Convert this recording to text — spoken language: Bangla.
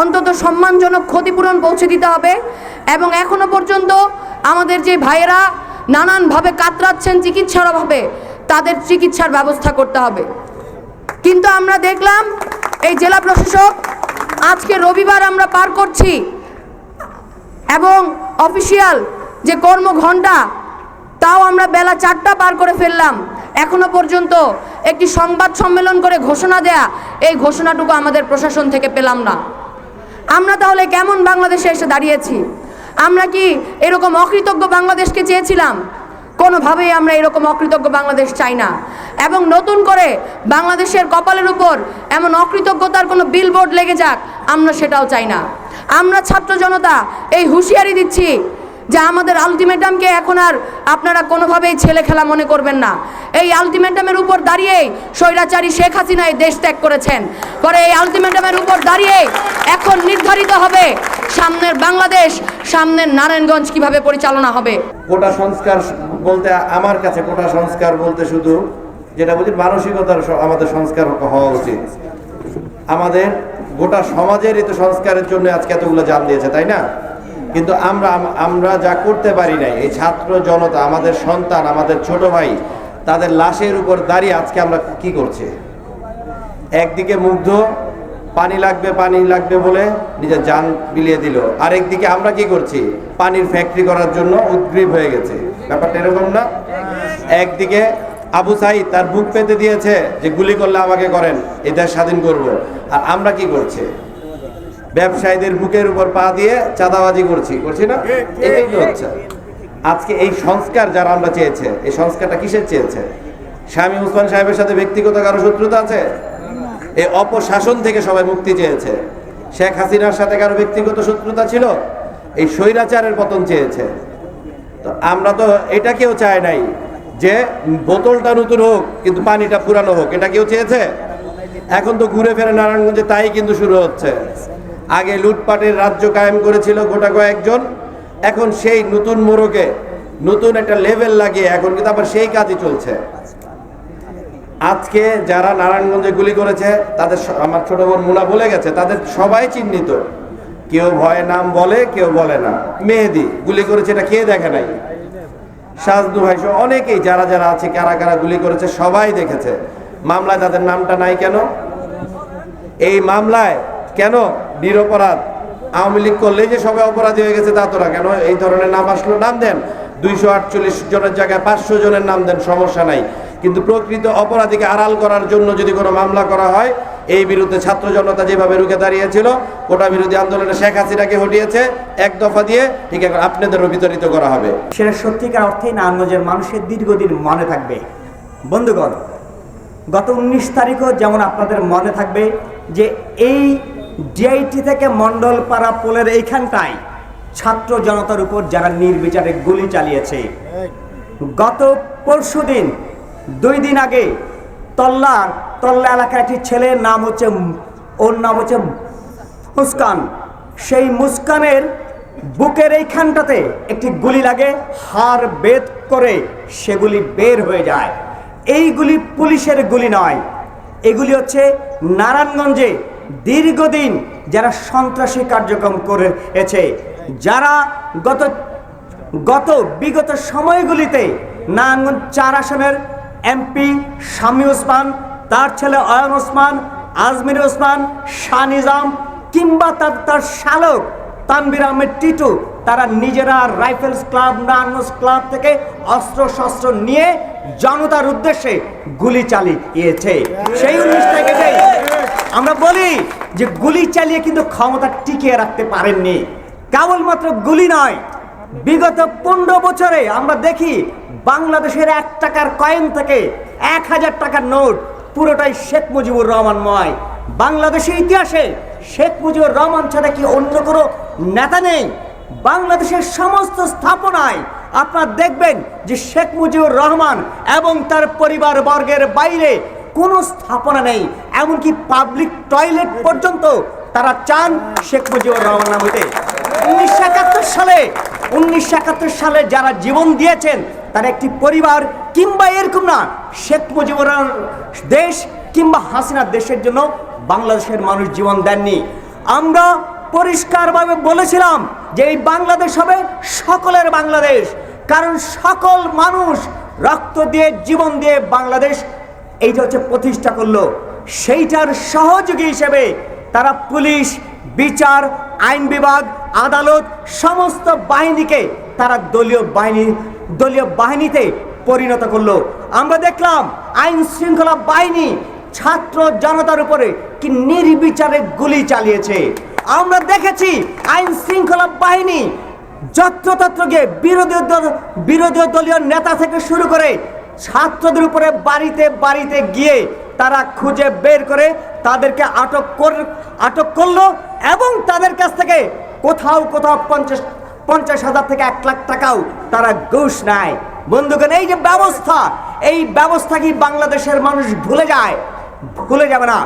অন্তত সম্মানজনক ক্ষতিপূরণ পৌঁছে দিতে হবে। এবং এখনও পর্যন্ত আমাদের যে ভাইয়েরা নানানভাবে কাতরাচ্ছেন চিকিৎসার অভাবে, তাদের চিকিৎসার ব্যবস্থা করতে হবে। কিন্তু আমরা দেখলাম এই জেলা প্রশাসক, আজকে রবিবার আমরা পার করছি। এবং অফিসিয়াল যে কর্মঘণ্টা, তাও আমরা বেলা চারটা পার করে ফেললাম। এখনও পর্যন্ত একটি সংবাদ সম্মেলন করে ঘোষণা দেয়া, এই ঘোষণাটুকু আমাদের প্রশাসন থেকে পেলাম না। আমরা তাহলে কেমন বাংলাদেশে এসে দাঁড়িয়েছি? আমরা কি এরকম অকৃতজ্ঞ বাংলাদেশকে চেয়েছিলাম? কোনোভাবেই আমরা এরকম অকৃতজ্ঞ বাংলাদেশ চাই না। এবং নতুন করে বাংলাদেশের কপালের উপর এমন অকৃতজ্ঞতার কোনো বিলবোর্ড লেগে যাক, আমরা সেটাও চাই না। আমরা ছাত্র জনতা এই হুঁশিয়ারি দিচ্ছি যে আমাদের আলটিমেটামকে এখন আর আপনারা কোনোভাবেই ছেলে খেলা মনে করবেন না। এই আলটিমেটামের উপর দাঁড়িয়েই স্বৈরাচারী শেখ হাসিনা এই দেশ ত্যাগ করেছেন। পরে এই আলটিমেটামের উপর দাঁড়িয়ে এখন নির্ধারিত হবে সামনের বাংলাদেশ, সামনের নারায়ণগঞ্জ কীভাবে পরিচালনা হবে। কোটা সংস্কার বলতে আমার কাছে কোটা সংস্কার বলতে শুধু যেটা বুঝি মানসিকতার আমাদের সংস্কার হওয়া উচিত। আমাদের গোটা সমাজেরই তো সংস্কারের জন্য আজকে এতগুলো জান দিয়েছে, তাই না? কিন্তু আমরা আমরা যা করতে পারি নাই, এই ছাত্র জনতা, আমাদের সন্তান, আমাদের ছোট ভাই, তাদের লাশের উপর দাঁড়িয়ে আজকে আমরা কি করছি? একদিকে মুগ্ধ, পানি লাগবে পানি লাগবে বলে নিজের যান বিলিয়ে দিল। আরেকদিকে আমরা কি করছি? পানির ফ্যাক্টরি করার জন্য উদ্গ্রীব হয়ে গেছে। ব্যাপারটা এরকম না? একদিকে আবু সাইদ তার বুক পেতে দিয়েছে যে গুলি করলে আমাকে করেন দেশ স্বাধীন করব। আর আমরা কি করছি? ব্যবসায়ীদের বুকের উপর পা দিয়ে চাঁদাবাজি করছি। করছি না? এটাই তো হচ্ছে। আজকে এই সংস্কার যারা আমরা চেয়েছে এই সংস্কারটা কিসের চেয়েছে? স্বামী উসমান সাহেবের সাথে ব্যক্তিগত কারও শত্রুতা আছে? এই অপশাসন থেকে সবাই মুক্তি চেয়েছে। শেখ হাসিনার সাথে কারও ব্যক্তিগত শত্রুতা ছিল? এই স্বৈরাচারের পতন চেয়েছে। তো আমরা তো এটা কেউ চায় নাই যে বোতলটা নতুন হোক কিন্তু পানিটা পুরানো হোক। এটা কেউ চেয়েছে? এখন তো ঘুরে ফেরে নারায়ণগঞ্জে তাই কিন্তু শুরু হচ্ছে। আগে লুটপাটের রাজ্য কায়েম করেছিল গোটা কয়েকজন। এখন সেই নতুন মোড়কে নতুন একটা লেভেল লাগিয়ে এখন কিন্তু আবার সেই কাজই চলছে। আজকে যারা নারায়ণগঞ্জে গুলি করেছে, তাদের আমার ছোট বোন মুনা বলে গেছে, তাদের সবাই চিহ্নিত। কেউ ভয়ে নাম বলে, কেউ বলে না। মেহেদি, গুলি করেছে এটা কে দেখে নাই? সাজদু ভাই অনেকেই, যারা যারা আছে, কারা কারা গুলি করেছে, সবাই দেখেছে। মামলায় তাদের নামটা নাই কেন? এই মামলায় কেন নিরপরাধ। আওয়ামী লীগ করলে যে সবাই অপরাধী হয়ে গেছে তা তো না। কেন? এই ধরনের নাম আসলো, নাম দেন। দুইশো আটচল্লিশ জনের জায়গায় পাঁচশো জনের নাম দেন, সমস্যা নাই। কিন্তু প্রকৃত অপরাধীকে আড়াল করার জন্য যদি কোনো মামলা করা হয়, এই বিরুদ্ধে ছাত্র জনতা যেভাবে রুখে দাঁড়িয়েছিল, কোটা বিরোধী আন্দোলনে শেখ হাসিনাকে হটিয়েছে, এক দফা দিয়ে ঠিক এখন আপনাদেরও বিতরিত করা হবে। সেটা সত্যিকার অর্থেই নারায়ণগঞ্জের মানুষের দীর্ঘদিন মনে থাকবে। বন্ধুগণ, গত উনিশ তারিখও যেমন আপনাদের মনে থাকবে যে এই ডিআইটি থেকে মণ্ডলপাড়া পোলের এইখানটায় ছাত্র জনতার উপর যারা নির্বিচারে গুলি চালিয়েছে। গত পরশুদিন দুই দিন আগে তল্লার তল্লা এলাকার একটি ছেলের নাম হচ্ছে ওর নাম হচ্ছে মুস্কান। সেই মুস্কানের বুকের এইখানটাতে একটি গুলি লাগে হার বেদ করে সেগুলি বের হয়ে যায়। এইগুলি পুলিশের গুলি নয়। এগুলি হচ্ছে নারায়ণগঞ্জে দীর্ঘদিন যারা সন্ত্রাসী কার্যক্রম করেছে, যারা গত গত বিগত সময়গুলিতে নারায়ণগঞ্জ চার আসনের এমপি শামী ওসমান, তার ছেলে অয়ন ওসমান, আজমির ওসমান শাহ নিজাম কিংবা তার তার শালক তানবির আহমেদ টিটু, তারা নিজেরা রাইফেলস ক্লাব, নারায়ণগঞ্জ ক্লাব থেকে অস্ত্র শস্ত্র নিয়ে জনতার উদ্দেশ্যে গুলি চালিয়েছে। সেই উনিশ থেকে আমরা বলি যে গুলি চালিয়ে কিন্তু ক্ষমতা টিকিয়ে রাখতে পারেননি। কেবলমাত্র গুলি নয়, বিগত পনেরো বছরে আমরা দেখি বাংলাদেশের এক টাকার কয়েন থেকে এক হাজার টাকার নোট পুরোটাই শেখ মুজিবুর রহমান রহমানময় বাংলাদেশের ইতিহাসে শেখ মুজিবুর রহমান ছাড়া কি অন্য কোনো নেতা নেই? বাংলাদেশের সমস্ত স্থাপনায় আপনারা দেখবেন যে শেখ মুজিবুর রহমান এবং তার পরিবার বর্গের বাইরে কোনো স্থাপনা নেই, এমনকি পাবলিক টয়লেট পর্যন্ত তারা চান শেখ মুজিবুর রহমান নামতে উনিশশো একাত্তর সালে, উনিশশো একাত্তর সালে যারা জীবন দিয়েছেন, তার একটি পরিবার, কিংবা এরকম না, শেখ মুজিবুর দেশ, কিংবা হাসিনার দেশের জন্য বাংলাদেশের মানুষ জীবন দেননি। আমরা পরিষ্কারভাবে বলেছিলাম যে এই বাংলাদেশ হবে সকলের বাংলাদেশ, কারণ সকল মানুষ রক্ত দিয়ে, জীবন দিয়ে বাংলাদেশ এইটা হচ্ছে প্রতিষ্ঠা করল। সেইটার সহযোগী হিসেবে তারা পুলিশ, বিচার, আইন বিভাগ, আদালত, সমস্ত বাহিনীকে তারা দলীয় বাহিনী, দলীয় বাহিনীতে পরিণত করল। আমরা দেখলাম আইন শৃঙ্খলা বাহিনী ছাত্র জনতার উপরে কি নির্বিচারে গুলি চালিয়েছে। আমরা দেখেছি আইন শৃঙ্খলা বাহিনী যত্রতত্র গিয়ে বিরোধী দল, বিরোধী দলীয় নেতা থেকে শুরু করে ছাত্রদের উপরে বাড়িতে বাড়িতে গিয়ে তারা খুঁজে বের করে তাদেরকে আটক কর, আটক করল এবং তাদের কাছ থেকে কোথাও কোথাও পঞ্চাশ পঞ্চাশ হাজার থেকে এক লাখ টাকাও তারা ঘুষ নেয়। বন্ধুগণ, এই যে ব্যবস্থা, এই ব্যবস্থা কি বাংলাদেশের মানুষ ভুলে যায়? ভুলে যাবে না।